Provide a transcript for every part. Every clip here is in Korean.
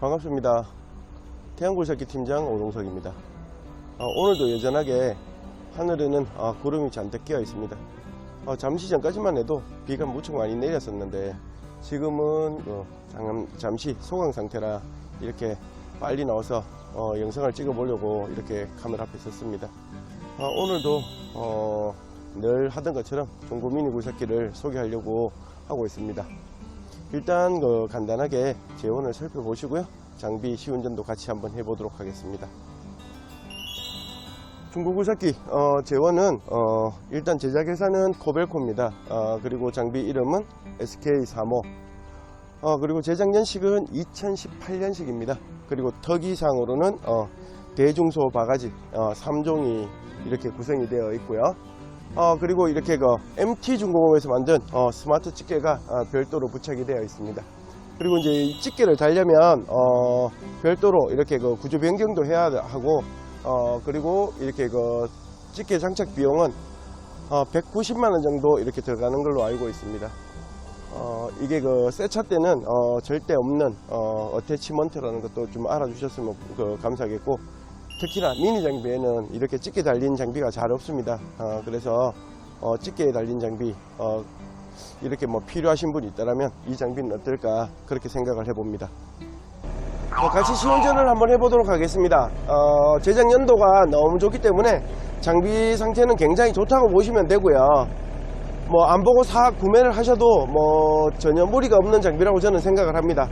반갑습니다. 태양굴삭기 팀장 오동석입니다. 어, 오늘도 여전하게 하늘에는 어, 구름이 잔뜩 끼어 있습니다. 어, 잠시 전까지만 해도 비가 무척 많이 내렸었는데 지금은 어, 잠, 잠시 소강 상태라 이렇게 빨리 나와서 어, 영상을 찍어 보려고 이렇게 카메라 앞에 섰습니다. 어, 오늘도 어, 늘 하던 것처럼 중고 미니 굴삭기를 소개하려고 하고 있습니다. 일단 그 간단하게 재원을 살펴보시고요. 장비 시운전도 같이 한번 해보도록 하겠습니다. 굴삭기 어, 재원은 어, 일단 제작 회사는 코벨코입니다. 어, 그리고 장비 이름은 SK35. 어, 그리고 제작 연식은 2018년식입니다. 그리고特기상으로는 어, 대중소 바가지 어, 3종이 이렇게 구성이 되어 있고요. 어, 그리고 이렇게 그 MT 중공업에서 만든 어, 스마트 집게가 어, 별도로 부착이 되어 있습니다. 그리고 이제 이 집게를 달려면 어, 별도로 이렇게 그 구조 변경도 해야 하고 어, 그리고 이렇게 그 집게 장착 비용은 어, 190만 원 정도 이렇게 들어가는 걸로 알고 있습니다. 어, 이게 그 새 차 때는 어, 절대 없는 어, 어태치먼트라는 것도 좀 알아주셨으면 그 감사하겠고 특히나 미니 장비에는 이렇게 집게 달린 장비가 잘 없습니다. 어, 그래서 어, 집게에 달린 장비 어, 이렇게 뭐 필요하신 분이 있다면 이 장비는 어떨까 그렇게 생각을 해봅니다. 어, 같이 시운전을 한번 해보도록 하겠습니다. 어, 제작 연도가 너무 좋기 때문에 장비 상태는 굉장히 좋다고 보시면 되고요. 뭐 안 보고 사 구매를 하셔도 뭐 전혀 무리가 없는 장비라고 저는 생각을 합니다.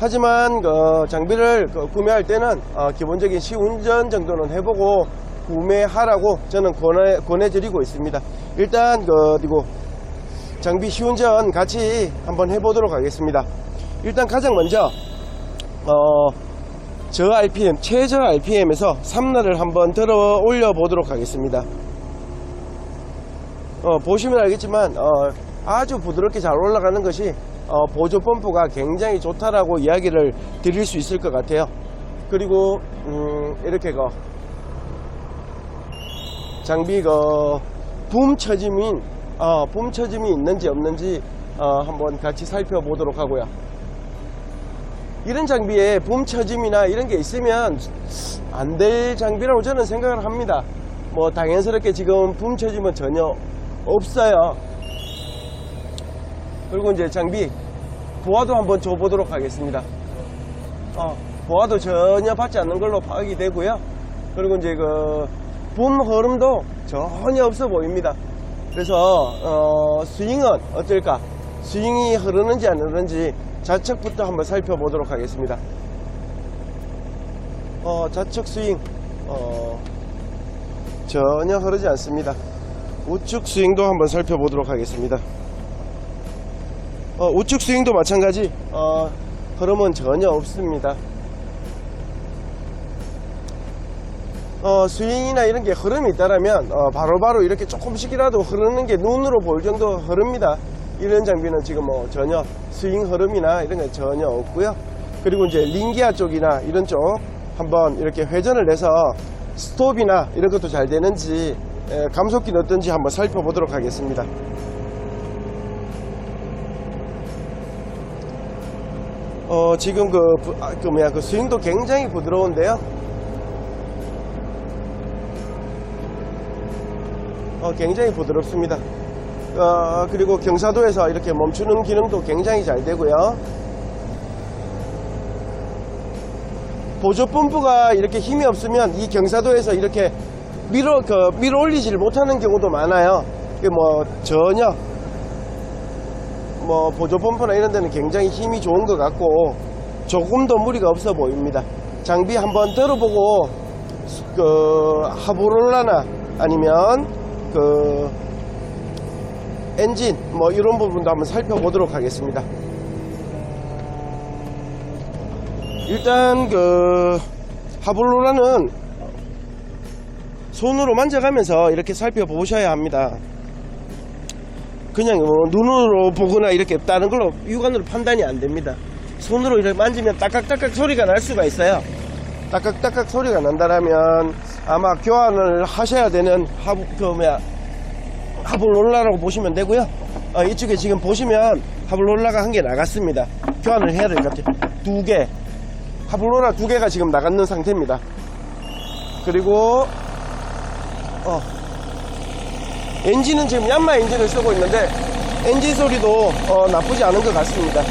하지만 그 장비를 그 구매할 때는 어, 기본적인 시운전 정도는 해보고 구매하라고 저는 권해, 권해드리고 있습니다. 일단 그 그리고 장비 시운전 같이 한번 해보도록 하겠습니다. 일단 가장 먼저 어, 저 RPM 최저 RPM에서 3날을 한번 들어 올려 보도록 하겠습니다. 어, 보시면 알겠지만 어, 아주 부드럽게 잘 올라가는 것이 어, 보조 펌프가 굉장히 좋다라고 이야기를 드릴 수 있을 것 같아요. 그리고 음, 이렇게 그 장비 그붐 처짐인 어, 붐 처짐이 있는지 없는지 어, 한번 같이 살펴보도록 하고요. 이런 장비에 붐 처짐이나 이런 게 있으면 안 될 장비라고 저는 생각을 합니다. 뭐 당연스럽게 지금 붐 처짐은 전혀 없어요. 그리고 이제 장비 보아도 한번 줘보도록 하겠습니다. 어, 보아도 전혀 받지 않는 걸로 파악이 되고요. 그리고 이제 그 붐 흐름도 전혀 없어 보입니다. 그래서 어, 스윙은 어떨까? 스윙이 흐르는지 안 흐르는지 좌측부터 한번 살펴보도록 하겠습니다. 어, 좌측 스윙 어, 전혀 흐르지 않습니다. 우측 스윙도 한번 살펴보도록 하겠습니다. 어, 우측 스윙도 마찬가지 어, 흐름은 전혀 없습니다. 어, 스윙이나 이런 게 흐름이 있다라면 어, 바로 바로 이렇게 조금씩이라도 흐르는 게 눈으로 보일 정도 흐릅니다. 이런 장비는 지금 뭐 전혀 스윙 흐름이나 이런 게 전혀 없고요. 그리고 이제 링기아 쪽이나 이런 쪽 한번 이렇게 회전을 해서 스톱이나 이런 것도 잘 되는지 에, 감속기는 어떤지 한번 살펴보도록 하겠습니다. 어, 지금 그, 부- 아, 그 뭐야, 그 스윙도 굉장히 부드러운데요. 어, 굉장히 부드럽습니다. 어, 그리고 경사도에서 이렇게 멈추는 기능도 굉장히 잘 되고요. 보조 펌프가 이렇게 힘이 없으면 이 경사도에서 이렇게 밀어, 그, 밀어 올리지를 못하는 경우도 많아요. 이게 뭐, 전혀, 뭐, 보조 펌프나 이런 데는 굉장히 힘이 좋은 것 같고, 조금도 무리가 없어 보입니다. 장비 한번 들어보고, 그, 하브롤라나 아니면 그, 엔진, 뭐, 이런 부분도 한번 살펴보도록 하겠습니다. 일단 그 하블로라는 손으로 만져가면서 이렇게 살펴보셔야 합니다. 그냥 뭐 눈으로 보거나 이렇게 다른 걸로 육안으로 판단이 안 됩니다. 손으로 이렇게 만지면 따깍따깍 소리가 날 수가 있어요. 따깍따깍 소리가 난다라면 아마 교환을 하셔야 되는 하부 그 뭐야 하블롤라라고 보시면 되고요. 어, 이쪽에 지금 보시면 하블롤라가 한 개 나갔습니다. 교환을 해야 될 것 같아요. 두 개. 하블로라 두 개가 지금 나가는 상태입니다. 그리고 어, 엔진은 지금 얀마 엔진을 쓰고 있는데 엔진 소리도 어, 나쁘지 않은 것 같습니다.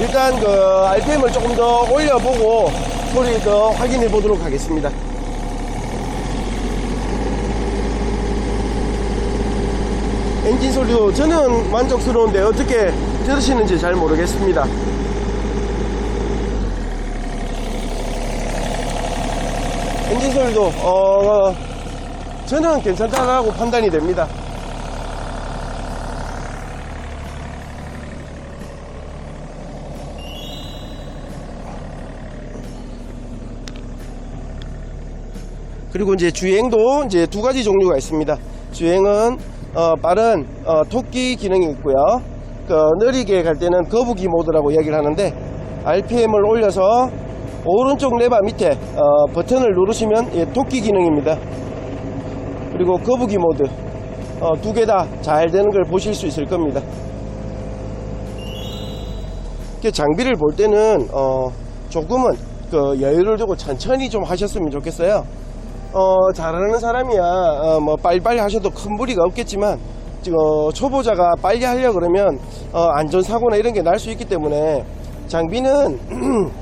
일단 그 RPM을 조금 더 올려보고 소리 더 확인해 보도록 하겠습니다. 엔진 소리도 저는 만족스러운데 어떻게 들으시는지 잘 모르겠습니다. 엔진 소리도 어, 저는 괜찮다라고 판단이 됩니다. 그리고 이제 주행도 이제 두 가지 종류가 있습니다. 주행은 어, 빠른 어, 토끼 기능이 있고요. 그 느리게 갈 때는 거북이 모드라고 이야기를 하는데 RPM을 올려서 오른쪽 레바 밑에 어, 버튼을 누르시면 예, 토끼 기능입니다. 그리고 거북이 모드 어, 두 개 다 잘 되는 걸 보실 수 있을 겁니다. 장비를 볼 때는 어, 조금은 그 여유를 두고 천천히 좀 하셨으면 좋겠어요. 어, 잘하는 사람이야 어, 뭐 빨리빨리 하셔도 큰 무리가 없겠지만 지금 어, 초보자가 빨리 하려 그러면 어, 안전사고나 이런 게 날 수 있기 때문에 장비는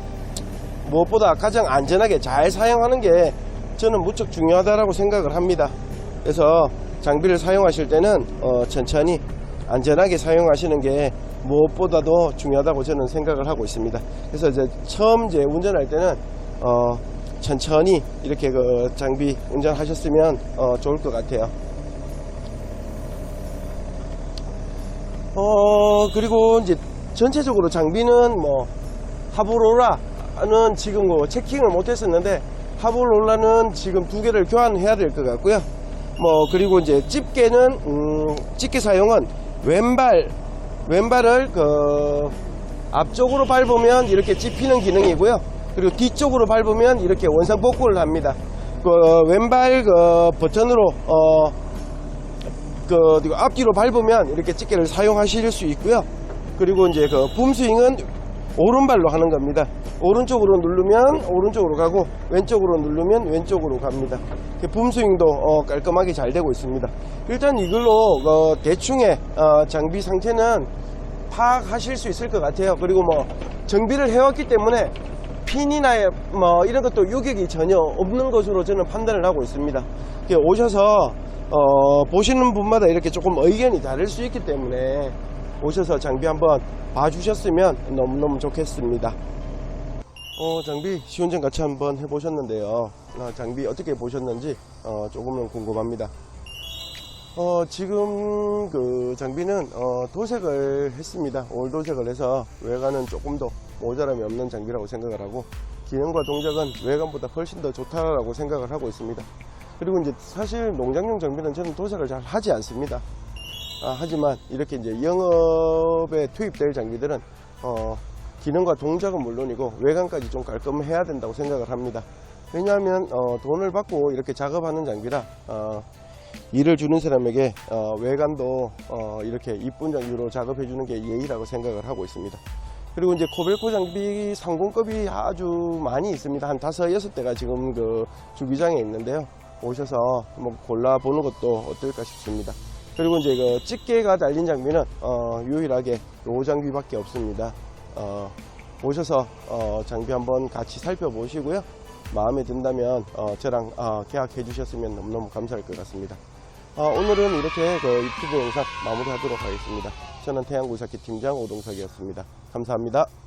무엇보다 가장 안전하게 잘 사용하는 게 저는 무척 중요하다라고 생각을 합니다. 그래서 장비를 사용하실 때는 어, 천천히 안전하게 사용하시는 게 무엇보다도 중요하다고 저는 생각을 하고 있습니다. 그래서 이제 처음 이제 운전할 때는 어, 천천히 이렇게 그 장비 운전하셨으면 어, 좋을 것 같아요. 어 그리고 이제 전체적으로 장비는 뭐 하브로라는 지금 뭐 체킹을 못 했었는데 하브로라는 지금 두 개를 교환해야 될 것 같고요. 뭐 그리고 이제 집게는 음, 집게 사용은 왼발 왼발을 그 앞쪽으로 밟으면 이렇게 찝히는 기능이고요. 그리고 뒤쪽으로 밟으면 이렇게 원상 복구를 합니다. 그 왼발 그 버튼으로 어, 그 앞뒤로 밟으면 이렇게 집게를 사용하실 수 있고요. 그리고 이제 그 붐스윙은 오른발로 하는 겁니다. 오른쪽으로 누르면 오른쪽으로 가고 왼쪽으로 누르면 왼쪽으로 갑니다. 붐스윙도 어, 깔끔하게 잘 되고 있습니다. 일단 이걸로 어, 대충의 어, 장비 상태는 파악하실 수 있을 것 같아요. 그리고 뭐 정비를 해왔기 때문에 핀이나 뭐 이런 것도 유격이 전혀 없는 것으로 저는 판단을 하고 있습니다. 오셔서 어, 보시는 분마다 이렇게 조금 의견이 다를 수 있기 때문에 오셔서 장비 한번 봐주셨으면 너무너무 좋겠습니다. 어, 장비 시운전 같이 한번 해보셨는데요. 어, 장비 어떻게 보셨는지 어, 조금은 궁금합니다. 어, 지금 그 장비는 어, 도색을 했습니다. 올 도색을 해서 외관은 조금 더 모자람이 없는 장비라고 생각을 하고 기능과 동작은 외관보다 훨씬 더 좋다라고 생각을 하고 있습니다. 그리고 이제 사실 농장용 장비는 저는 도색을 잘 하지 않습니다. 아, 하지만 이렇게 이제 영업에 투입될 장비들은 어, 기능과 동작은 물론이고 외관까지 좀 깔끔해야 된다고 생각을 합니다. 왜냐하면 어, 돈을 받고 이렇게 작업하는 장비라 어, 일을 주는 사람에게 어, 외관도 어, 이렇게 이쁜 장비로 작업해 주는 게 예의라고 생각을 하고 있습니다. 그리고 이제 코벨코 장비 상공급이 아주 많이 있습니다. 한 다섯 여섯 대가 지금 그 주기장에 있는데요. 오셔서 뭐 골라보는 것도 어떨까 싶습니다. 그리고 이제 그 집게가 달린 장비는 어, 유일하게 요 장비밖에 없습니다. 어, 오셔서 어, 장비 한번 같이 살펴보시고요. 마음에 든다면 어, 저랑 어, 계약해 주셨으면 너무너무 감사할 것 같습니다. 어, 오늘은 이렇게 그 유튜브 영상 마무리하도록 하겠습니다. 저는 태양구사키 팀장 오동석이었습니다. 감사합니다.